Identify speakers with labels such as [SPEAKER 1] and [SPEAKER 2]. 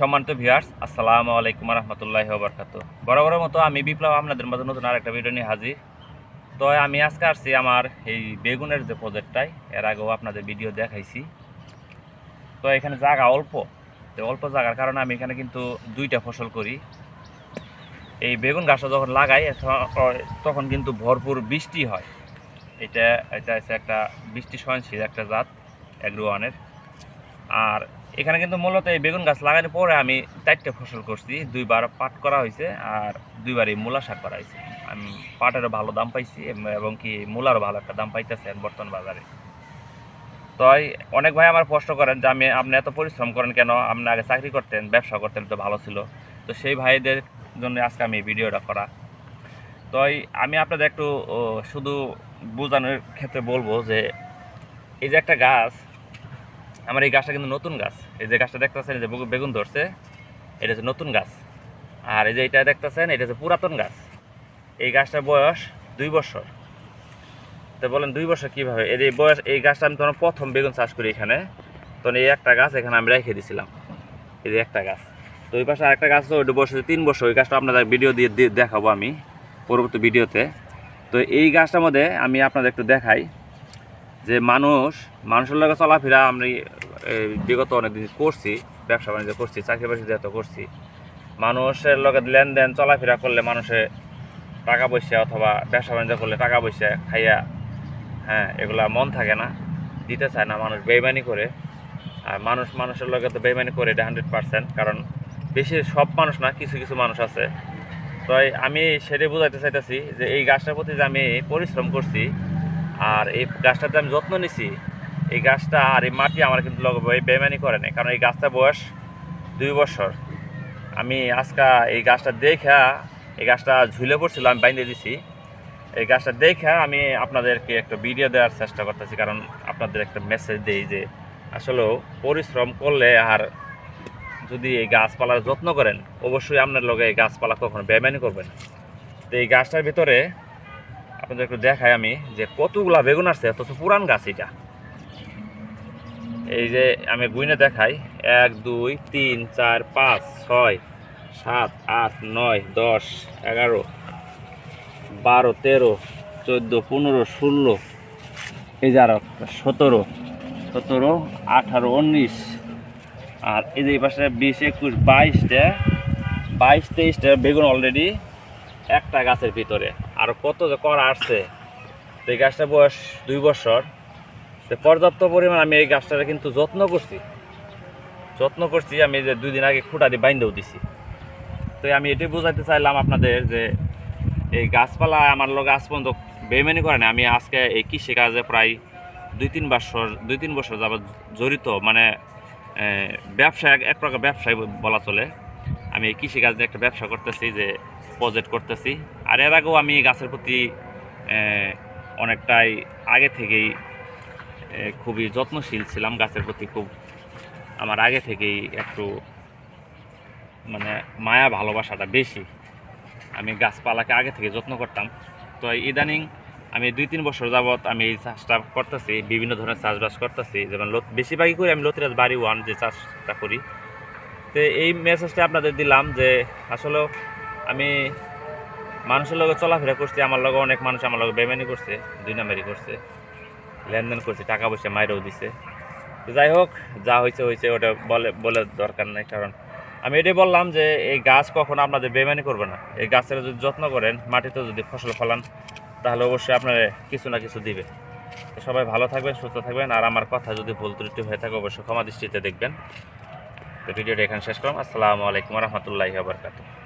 [SPEAKER 1] সম্মানিত ভিউয়ার্স আসসালামু আলাইকুম রহমতুল্লাহ বরকাত বরাবরের মতো আমি বিপ্লব আপনাদের মতো নতুন আরেকটা ভিডিও নিয়ে হাজির তো আমি আজকে আসছি আমার এই বেগুনের যে প্রজেক্টটাই এর আগেও আপনাদের ভিডিও দেখাইছি তো এখানে জায়গা অল্প তো অল্প জায়গার কারণে আমি এখানে কিন্তু দুইটা ফসল করি এই বেগুন গাছটা যখন লাগাই তখন কিন্তু ভরপুর বৃষ্টি হয় এটা এটা হচ্ছে একটা বৃষ্টি সহনশীল একটা জাত অ্যাগ্রোয়ানের আর এখানে কিন্তু মূলত এই বেগুন গাছ লাগানোর পরে আমি চারটে ফসল করছি দুইবার পাট করা হয়েছে আর দুইবার এই মূলা শাক করা হয়েছে আমি পাটেরও ভালো দাম পাইছি এবং কি মূলারও ভালো একটা দাম পাইতেছেন বর্তমান বাজারে তো অনেক ভাই আমার প্রশ্ন করেন যে আমি আপনি এত পরিশ্রম করেন কেন আপনি আগে চাকরি করতেন ব্যবসা করতেন তো ভালো ছিল তো সেই ভাইদের জন্য আজকে আমি এই ভিডিওটা করা তো আমি আপনাদের একটু শুধু বোঝানোর ক্ষেত্রে বলবো যে এই যে একটা গাছ আমার এই গাছটা কিন্তু নতুন গাছ এই যে গাছটা দেখতেছেন যে বেগুন ধরছে এটা হচ্ছে নতুন গাছ আর এই যে এটা দেখতেছেন এটা হচ্ছে পুরাতন গাছ এই গাছটার বয়স দুই বছর তো বলেন দুই বছর কীভাবে এর এই বয়স এই গাছটা আমি তখন প্রথম বেগুন চাষ করি এখানে তখন এই একটা গাছ এখানে আমি রেখে দিয়েছিলাম এই যে একটা গাছ তো ওই পাশে আরেকটা গাছ তো ওইটা বসে তিন বছর ওই গাছটা আপনাদের ভিডিও দিয়ে দেখাবো আমি পরবর্তী ভিডিওতে তো এই গাছটার মধ্যে আমি আপনাদের একটু দেখাই যে মানুষ মানুষের লগে চলাফেরা আমি বিগত অনেক দিন করছি ব্যবসা বাণিজ্য করছি চাকরি বাকরি যেহেতু করছি মানুষের লগে লেনদেন চলাফেরা করলে মানুষে টাকা পয়সা অথবা ব্যবসা বাণিজ্য করলে টাকা পয়সা খাইয়া হ্যাঁ এগুলা মন থাকে না দিতে চায় না মানুষ বেইমানি করে আর মানুষ মানুষের লগে তো বেইমানি করে এটা হান্ড্রেড পার্সেন্ট কারণ বেশি সব মানুষ না কিছু কিছু মানুষ আছে তাই আমি সেটাই বোঝাইতে চাইতেছি যে এই গাছটার প্রতি যে আমি পরিশ্রম করছি আর এই গাছটাতে আমি যত্ন নিছি এই গাছটা আর এই মাটি আমার কিন্তু লাগাবো এই বেমানি করে নেই কারণ এই গাছটা বয়স দুই বছর আমি আজকা এই গাছটা দেখা এই গাছটা ঝুলে পড়ছিল আমি বাইন্দে দিছি এই গাছটা দেখা আমি আপনাদেরকে একটা ভিডিও দেওয়ার চেষ্টা করতেছি কারণ আপনাদের একটা মেসেজ দিই যে আসলেও পরিশ্রম করলে আর যদি এই গাছপালার যত্ন করেন অবশ্যই আপনার লগে এই গাছপালা কখনো বেমানি করবেন তো এই গাছটার ভিতরে আপনাদের একটু দেখায় আমি যে কতগুলা বেগুন আসছে অথচ পুরান গাছ এটা এই যে আমি গুইনে দেখাই এক দুই তিন চার পাঁচ ছয় সাত আট নয় দশ এগারো বারো তেরো চোদ্দো পনেরো ষোলো এই যে আরো সতেরো সতেরো আঠারো উনিশ আর এই যে পাশে বিশ একুশ বাইশটা বাইশ তেইশটা বেগুন অলরেডি একটা গাছের ভিতরে আর কত যে করা আসছে এই গাছটা বয়স দুই বছর সে পর্যাপ্ত পরিমাণ আমি এই গাছটারে কিন্তু যত্ন করছি যত্ন করছি আমি যে দুই দিন আগে খুঁটা দিয়ে বাইন্দেও দিছি তো আমি এটাই বোঝাতে চাইলাম আপনাদের যে এই গাছপালা আমার লোক আজ পর্যন্ত বেমেনি করে না আমি আজকে এই কৃষিকাজে প্রায় দুই তিন বছর দুই তিন বছর যাবৎ জড়িত মানে ব্যবসা এক প্রকার ব্যবসায় বলা চলে আমি এই কৃষিকাজ নিয়ে একটা ব্যবসা করতেছি যে প্রজেক্ট করতেছি আর এর আগেও আমি গাছের প্রতি অনেকটাই আগে থেকেই খুবই যত্নশীল ছিলাম গাছের প্রতি খুব আমার আগে থেকেই একটু মানে মায়া ভালোবাসাটা বেশি আমি গাছপালাকে আগে থেকে যত্ন করতাম তো ইদানিং আমি দুই তিন বছর যাবৎ আমি এই চাষটা করতেছি বিভিন্ন ধরনের চাষবাস করতেছি যেমন লত বেশিরভাগই করি আমি লতিরাজ বাড়ি ওয়ান যে চাষটা করি তো এই মেসেজটা আপনাদের দিলাম যে আসলে আমি মানুষের লগে চলাফেরা করছি আমার লগে অনেক মানুষ আমার লগে বেমানি করছে দুই নাম্বারি করছে লেনদেন করছে টাকা পয়সা মাইরেও দিছে যাই হোক যা হয়েছে হয়েছে ওটা বলে বলে দরকার নাই কারণ আমি এটাই বললাম যে এই গাছ কখনো আপনাদের বেমানি করবে না এই গাছের যদি যত্ন করেন মাটিতে যদি ফসল ফলান তাহলে অবশ্যই আপনার কিছু না কিছু দিবে সবাই ভালো থাকবেন সুস্থ থাকবেন আর আমার কথা যদি ভুল ত্রুটি হয়ে থাকে অবশ্যই ক্ষমা দৃষ্টিতে দেখবেন তো ভিডিওটা এখানে শেষ করলাম আসসালামু আলাইকুম রহমতুল্লাহ আবরকাতু